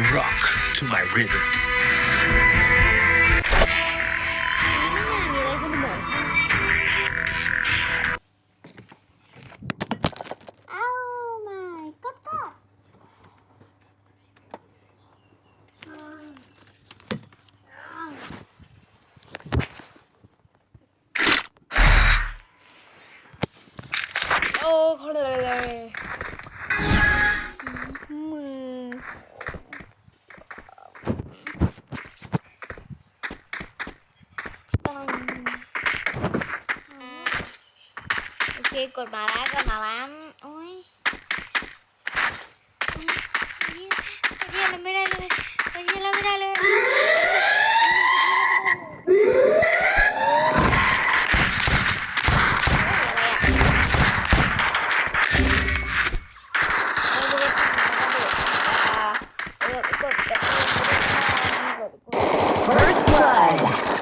rock to my rhythm ไม่น่ามีอะไรขึ้นบอกเอ้าไม่ก็ก็ โอ้เลยมือปังโอเค กดมาแล้วกดมาแล้วโอ้ยเรียนไม่ได้เลยเรียนไม่ได้เลย First blood. Double kill. ผมคิดว่าตัวเอ็มในกระเ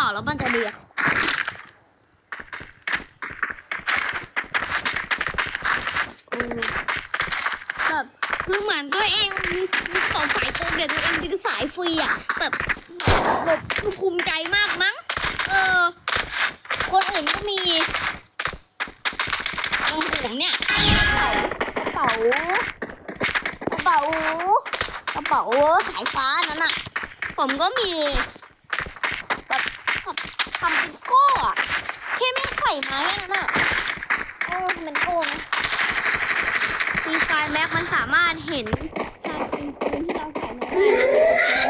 ป๋าแล้วมันจะเดือดแบบคือเหมือนตัวเองมีมีสองสายเติมเดี๋ยวตัวเองจะสายฟรีอะแบบแบบคือภูมิใจมากมั้ง เออ คนอื่นก็มี อย่างผมเนี่ยกระเป๋ากระเป๋ากระเป๋ากระเป๋าสายฟ้านั้นอะ ผมก็มีแบบแบบทำเป็นโก้อะแค่ไม่ไข่ไมาแค่นั้นอะโอ้ทำเป็นโก้นะฟีไฟแม็กมันสามารถเห็นการเป็นปืนที่เราใส่ได้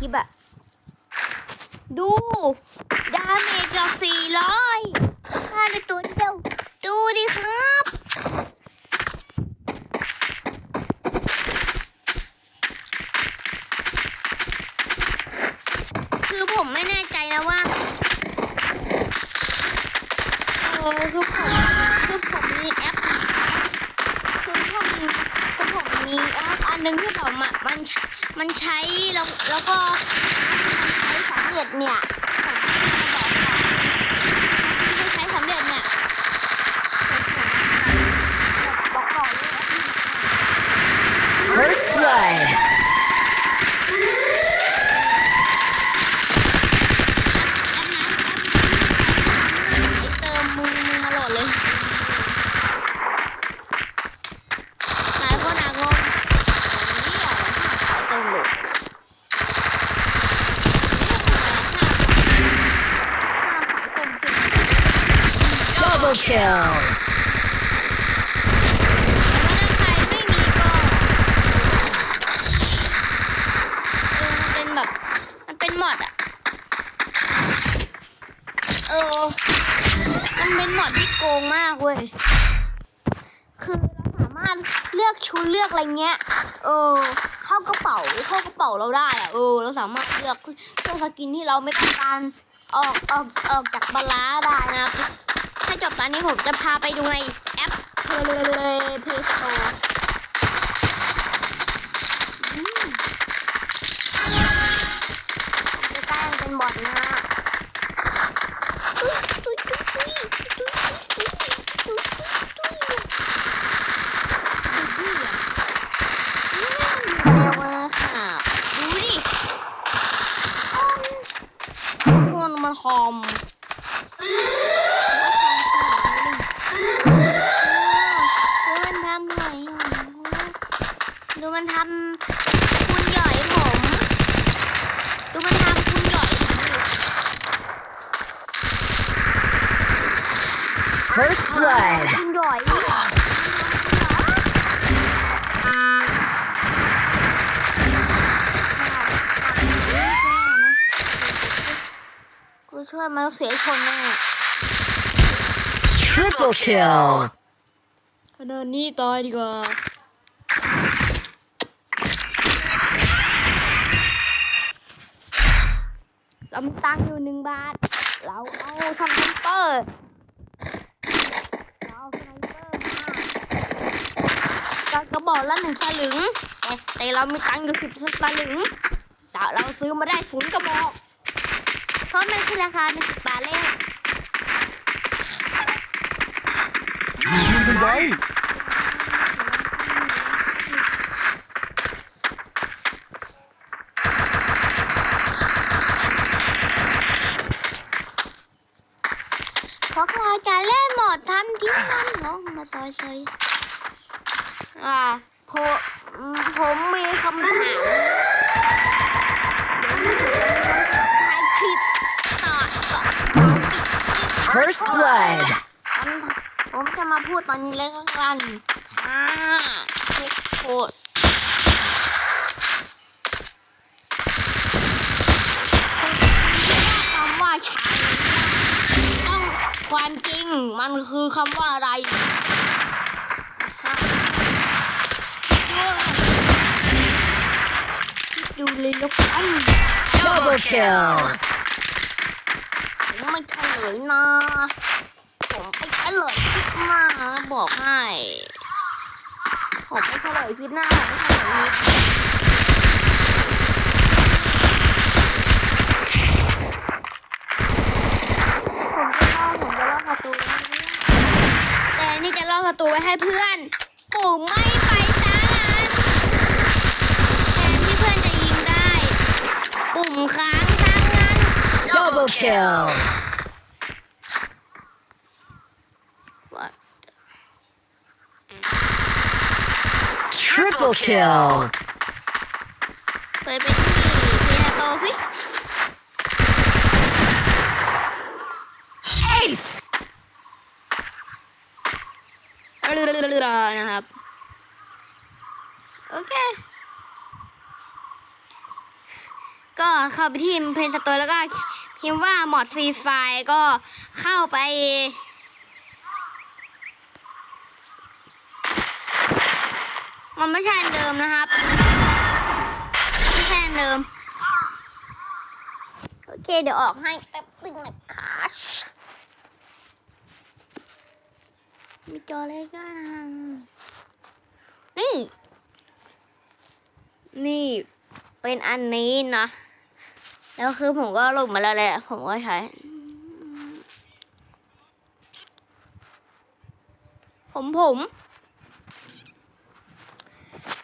คลิปอะดู ดาเมจเราสี่ร้อยฆ่าในตัวเดียว ดูดิครับ คือผมไม่แน่ใจนะว่าเออคือผมคือผมมีแอป คือผมคือผมมีแอปอันหนึงที่แบบมันมันมันใช้แล้วแล้วก็ ใช้สำเร็จเนี่ยผมจะบอกค่ะที่ใช้สำเร็จเนี่ยบอกก่อกเลย First blood. มันเป็นหมอดที่โกงมากเว้ย คือเราสามารถเลือกชุดเลือกอะไรเงี้ย เออ เข้ากระเป๋าเข้ากระเป๋าเราได้อะเออ เราสามารถเลือกเครื่องสกินที่เราไม่ต้องการออกออกออกจากบาลาได้นะคถ้าจบตอนนี้ผมจะพาไปดูในแอปเลยเพย์สโตร์ผมจะแกล้เป็นบอทนะ First blood. คุณหย่อย กูช่วยมันเสียคนแน่ Triple kill. ขนาดนี้ตายดีกว่าเรามีตังค์อยู่หนึ่งบาท เราเอาสไนเปอร์เราเอาสไนเปอร์มาเรา กระบอกละหนึ่งสลึงแต่แต่เรามีตังค์อยู่สิบสลึงแต่เราซื้อมาได้ศูนย์กระบอก เพราะมันคือราคาหนึ่งสิบบาทเองยืนกันไว้พราะเราจะเล่นหมดทำที่มันเน้องมาต่อยเฉย อ่าผมผมมีคำถามถ่ายคลิปต่อต่อต่อปิด First blood. ผมจะมาพูดตอนนี้เลยละกันถ้าทุกคนคำว่าชายต้องความจริงมันคือคำว่าอะไรคิ ดูเลยแล้วกัน Double kill. ผมไม่เฉลยนะ ผมไปเฉลยคลิปหน้าบอกให้ ผมไม่เฉลยคลิปหน้าผมไม่เฉลยคลิปผมจะเล่าผมจะเล่าประตูไว้ให้เพื่อนแต่นี่จะเล่าประตูไว้ให้เพื่อน ผมไม่ไปจ้าแทนที่เพื่อนจะยิงได้ ปุ่มค้างทั้งนั้น Double kill. What? Triple kill. เปิดไปที่เทียโตสิ Ace. นะครับ โอเค ก็เข้าไปที่เพจสโตร์แล้วก็พิมพ์ว่าหมอดฟรีไฟก็เข้าไป มันไม่ใช่เดิมนะครับ ไม่ใช่เดิม โอเคเดี๋ยวออกให้แป๊บนึงนะคะมีจอเล็กด้วยนะนี่ นี่ เป็นอันนี้นะ แล้วคือผมก็ลงมาแล้วแหละ ผมก็ใช้ ผมผม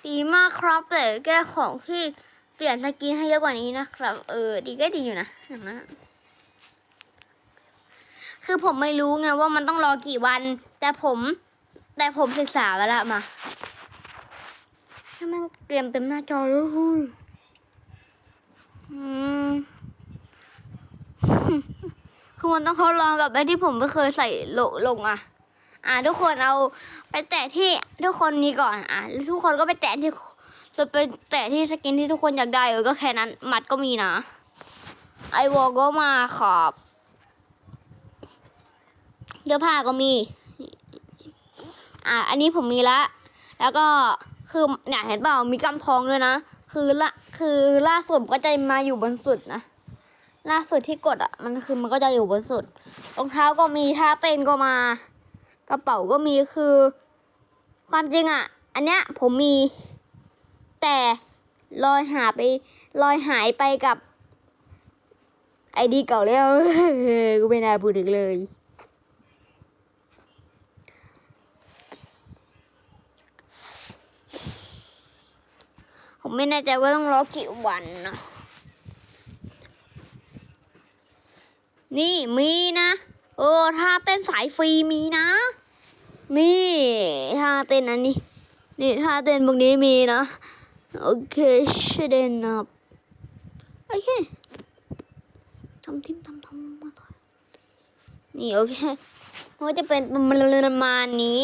ดีมากครับแต่แก้ของที่เปลี่ยนสกินให้เยอะกว่านี้นะครับ เออ ดีก็ดีอยู่นะอย่างนั้นอะคือผมไม่รู้ไงว่ามันต้องรอกี่วัน แต่ผม แต่ผมศึกษาไว้และมาให้มันเกมเต็มหน้าจอเลยเฮ้ย คือมันต้องทดลองกับไอ้ที่ผมไม่เคยใส่ลงลงอะ อ่าทุกคนเอาไปแตะที่ทุกคนนี้ก่อน อะแล้วทุกคนก็ไปแตะที่จะไปแตะที่สกินที่ทุกคนอยากได้เออก็แค่นั้นหมัดก็มีนะ ไอวอลก็มาขอบเสื้อผ้าก็มี อะ อันนี้ผมมีละ แล้วก็คือเนี่ยเห็นเปล่ามีกำทองด้วยนะ คือละคือล่าสุดก็จะมาอยู่บนสุดนะล่าสุดที่กดอะมันคือมันก็จะอยู่บนสุดรองเท้าก็มีท่าเต้นก็มา กระเป๋าก็มีคือ ความจริงอะ อันเนี้ยผมมี แต่ลอยหาไปลอยหายไปกับ ไอดีเก่าแล้วกูไม่น่าพูดถึงเลย ผมไม่แน่ใจว่าต้องรอกี่วันนะนี่มีนะเออท่าเต้นสายฟรีมีนะ นี่ท่าเต้นอันนี้นี่ท่าเต้นพวกนี้มีนะโอเคชเดนับโอเคทำทิมทำทำมาต่อยนี่โอเคมันก็จะเป็นประมาณนี้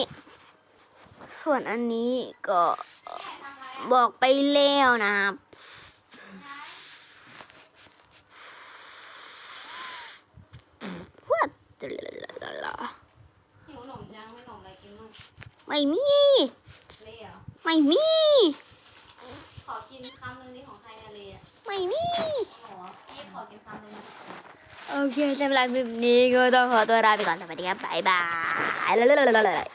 ส่วนอันนี้ก็ บอกไปแล้วนะครับว่าหิวขนมยังไม่ขนมอะไรกินบ้างไม่มี เล่เหรอไม่มี ขอกินคำหนึงนี่ของใครอะเล่อะไม่มีหรอพี่ขอกินคำหนึงนะโอเคสำหรับคลิปนี้ก็ต้องขอตัวลาไปก่อนสวัสดีครับบ๊ายบาย